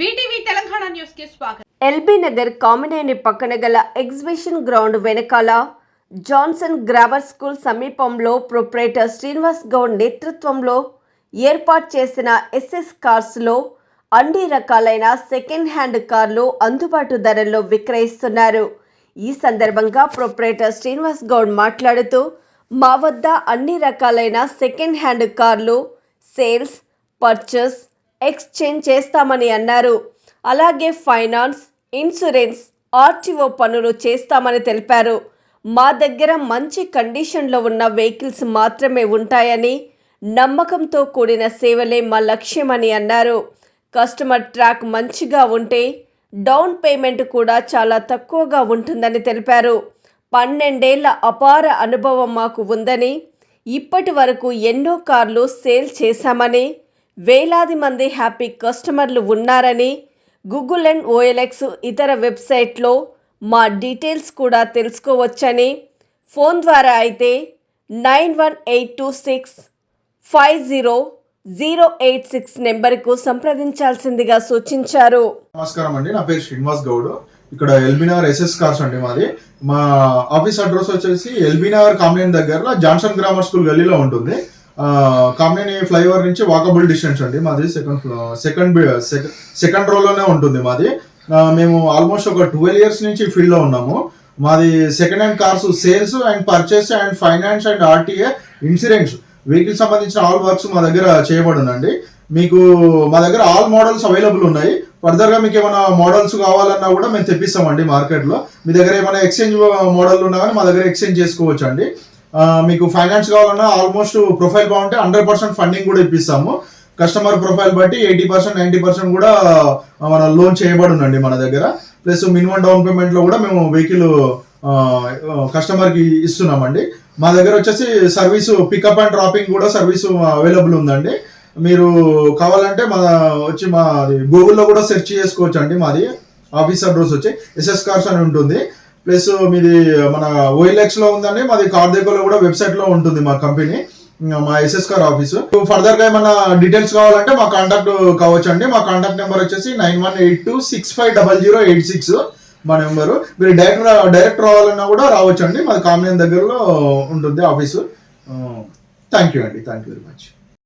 VTV Telangana న్యూస్కి స్వాగతం. LB Nagar Kamineni పక్కన గల ఎగ్జిబిషన్ గ్రౌండ్ వెనకాల జాన్సన్ గ్రామర్ స్కూల్ సమీపంలో ప్రొప్రైటర్ శ్రీనివాస్ గౌడ్ నేతృత్వంలో ఏర్పాటు చేసిన ఎస్ఎస్ కార్స్లో అన్ని రకాలైన సెకండ్ హ్యాండ్ కార్లు అందుబాటు ధరల్లో విక్రయిస్తున్నారు. ఈ సందర్భంగా ప్రొప్రైటర్ శ్రీనివాస్ గౌడ్ మాట్లాడుతూ మా వద్ద అన్ని రకాలైన సెకండ్ హ్యాండ్ కార్లు సేల్స్ పర్చేస్ ఎక్స్చేంజ్ చేస్తామని అన్నారు. అలాగే ఫైనాన్స్ ఇన్సూరెన్స్ ఆర్టీఓ పనులు చేస్తామని తెలిపారు. మా దగ్గర మంచి కండిషన్లో ఉన్న వెహికల్స్ మాత్రమే ఉంటాయని నమ్మకంతో కూడిన సేవలే మా లక్ష్యమని అన్నారు. కస్టమర్ ట్రాక్ మంచిగా ఉంటే డౌన్ పేమెంట్ కూడా చాలా తక్కువగా ఉంటుందని తెలిపారు. పన్నెండేళ్ళ అపార అనుభవం మాకు ఉందని ఇప్పటి వరకు ఎన్నో కార్లు సేల్ చేశామని వేలాది మంది హ్యాపీ కస్టమర్లు ఉన్నారని గూగుల్ అండ్ ఓఎల్ఎక్స్ ఇతర వెబ్సైట్లో మా డీటెయిల్స్ కూడా తెలుసుకోవచ్చని ఫోన్ ద్వారా అయితే nine one eight two six five zero zero eight six నెంబర్కు సంప్రదించాల్సిందిగా సూచించారు. నమస్కారం అండి. నా పేరు శ్రీనివాస్ గౌడ్. ఇక్కడ ఎల్బీనగర్ ఎస్ఎస్ కార్స్ అండి మాది. మా ఆఫీస్ అడ్రస్ వచ్చేసి ఎల్బీనగర్ కామ్యూన్ దగ్గర జాన్సన్ గ్రామర్ స్కూల్ గల్లీలో ఉంటుంది. కామినేని ఫ్లైఓవర్ నుంచి వాకబుల్ డిస్టెన్స్ అండి మాది. సెకండ్ సెకండ్ సెకండ్ రోలోనే ఉంటుంది మాది. మేము ఆల్మోస్ట్ ఒక ట్వెల్వ్ ఇయర్స్ నుంచి ఫీల్డ్లో ఉన్నాము. మాది second hand cars sales and purchase and finance and RTA insurance vehicle సంబంధించిన ఆల్ వర్క్స్ మా దగ్గర చేయబడునండి మీకు మా దగ్గర ఆల్ మోడల్స్ అవైలబుల్ ఉన్నాయి. ఫర్దర్గా మీకు ఏమైనా మోడల్స్ కావాలన్నా కూడా మేము తెప్పిస్తామండి మార్కెట్లో మీ దగ్గర ఏమైనా ఎక్స్చేంజ్ మోడల్ ఉన్నా కానీ మా దగ్గర ఎక్స్చేంజ్ చేసుకోవచ్చు అండి మీకు ఫైనాన్స్ కావాలన్నా ఆల్మోస్ట్ ప్రొఫైల్ బాగుంటే హండ్రెడ్ పర్సెంట్ ఫండింగ్ కూడా ఇప్పిస్తాము. కస్టమర్ ప్రొఫైల్ బట్టి ఎయిటీ పర్సెంట్ నైంటీ పర్సెంట్ కూడా మన లోన్ చేయబడునండి మన దగ్గర. ప్లస్ మినిమం డౌన్ పేమెంట్లో కూడా మేము వెహికల్ కస్టమర్కి ఇస్తున్నామండి. మా దగ్గర వచ్చేసి సర్వీస్ పికప్ అండ్ డ్రాపింగ్ కూడా సర్వీస్ అవైలబుల్ ఉందండి. మీరు కావాలంటే మా వచ్చి మా గూగుల్లో కూడా సెర్చ్ చేసుకోవచ్చు అండి మాది. ఆఫీస్ అడ్రస్ వచ్చి ఎస్ఎస్ కార్స్ అని ఉంటుంది. ప్లస్ మీది మన ఓఎల్ఎక్స్లో ఉందండి మాది కార్దేకోలో కూడా వెబ్సైట్లో ఉంటుంది మా కంపెనీ మా ఎస్ఎస్ కార్ ఆఫీస్ ఫర్దర్గా ఏమైనా డీటెయిల్స్ కావాలంటే మా కాంటాక్ట్ కావచ్చు అండి మా కాంటాక్ట్ నెంబర్ వచ్చేసి nine one eight two six five double zero eight six మా నెంబరు మీరు డైరెక్ట్ డైరెక్ట్ రావాలన్నా కూడా రావచ్చు అండి మాది కామినేని దగ్గరలో ఉంటుంది ఆఫీసు థ్యాంక్ యూ అండి. Thank you very much